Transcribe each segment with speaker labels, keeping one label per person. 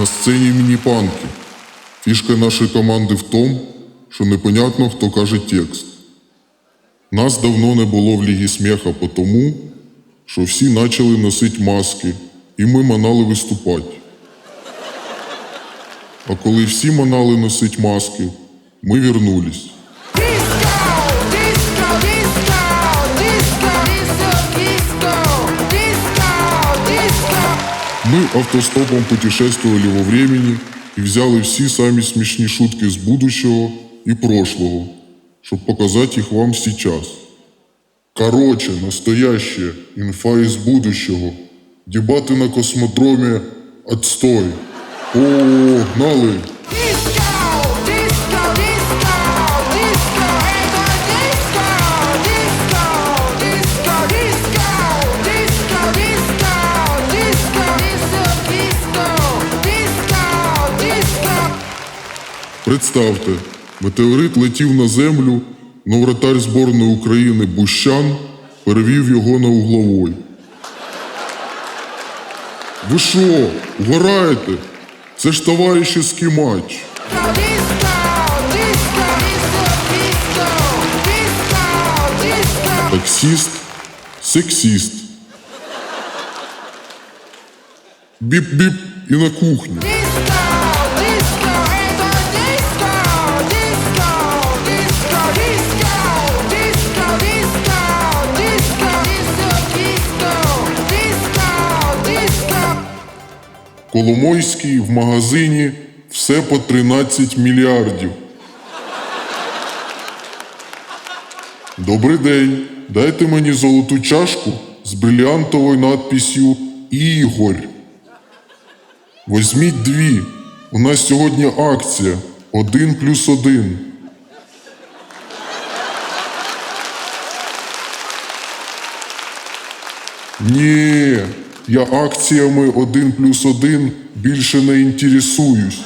Speaker 1: На сцені міні-панки. Фішка нашої команди в тому, що непонятно, хто каже текст. Нас давно не було в Лігі сміха тому, що всі почали носити маски, і ми манали виступати. А коли всі манали носити маски, ми вернулись. Автостопом путешествовали во времени и взяли всі самі смішні шутки з будущего і прошлого, щоб показати їх вам сейчас. Короче, настоящее, инфа из будущего. Дебаты на космодроме – отстой. О, гнали! Представте, метеорит летів на землю, но вратарь зборної України Бущан перевів його на угловой. Ви що, угораєте? Це ж товаришівський матч. Таксіст, сексіст. Біп-біп і на кухню. Коломойський в магазині все по 13 мільярдів. Добрий день. Дайте мені золоту чашку з бриліантовою надписью Ігор. Возьміть дві. У нас сьогодні акція. Один плюс один. Ні, я акціями один плюс один більше не інтересуюсь.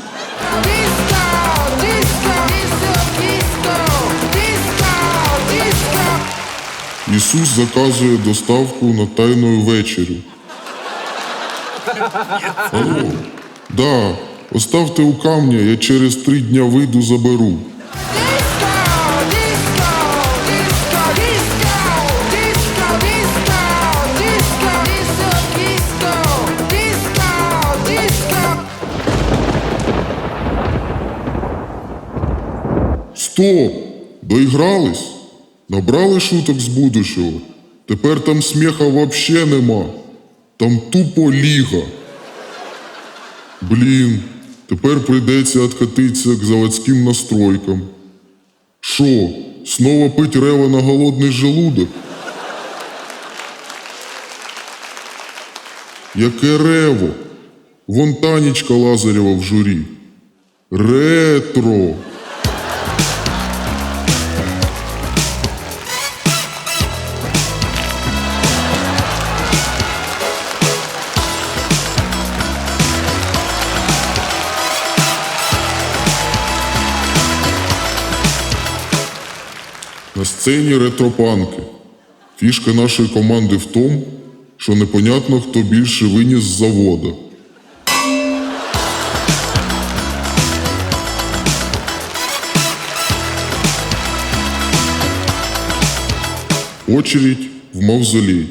Speaker 1: Ісус заказує доставку на тайну вечерю. Алло. Да, оставте у камня, я через три дня вийду заберу. Стоп! Доігрались? Набрали шуток з будущого? Тепер там сміха вообще нема. Там тупо ліга. Блін, тепер прийдеться откатитися к заводським настройкам. Шо, снова пить рева на голодний желудок? Яке рево? Вон Танечка Лазарєва в журі. Ретро. Сцені ретропанки. Фішка нашої команди в тому, що непонятно, хто більше виніс з завода. Очередь в мавзолей.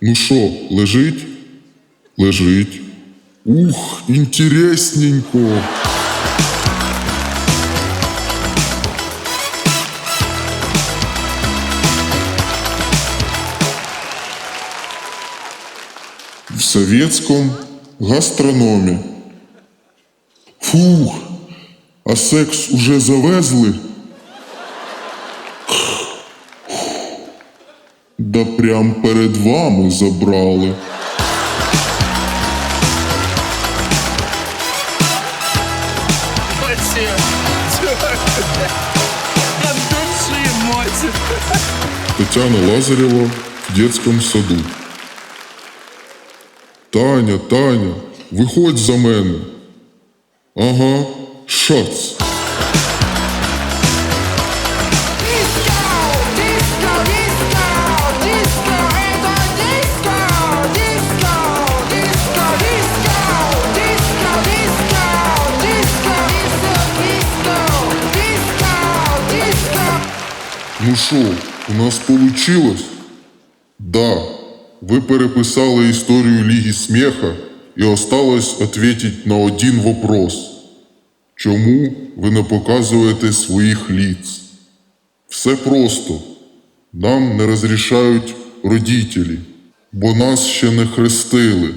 Speaker 1: Ну що, лежить? Лежить. Ух, інтересненько. Советском гастрономе. Фух, а секс уже завезли? Да прям перед вами забрали.
Speaker 2: Вообще. От.
Speaker 1: Тетяна Лазарева в детском саду. Таня, Таня, виходь за мене. Ага, шац. Ну шо, у нас получилось? Да ви переписали історію Ліги Сміха і осталось ответить на один вопрос. Чому ви не показуєте своїх ліц? Все просто. Нам не розрішають родителі, бо нас ще не хрестили.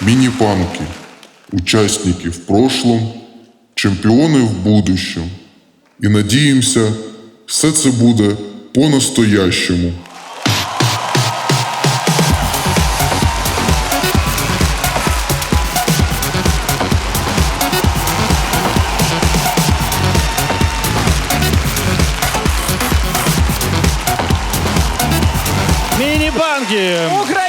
Speaker 1: Мини-панки. Участники в прошлом, чемпіони в будущем. І надіємося, все це буде по-настоящему.
Speaker 3: Міні-банки!
Speaker 4: Україна!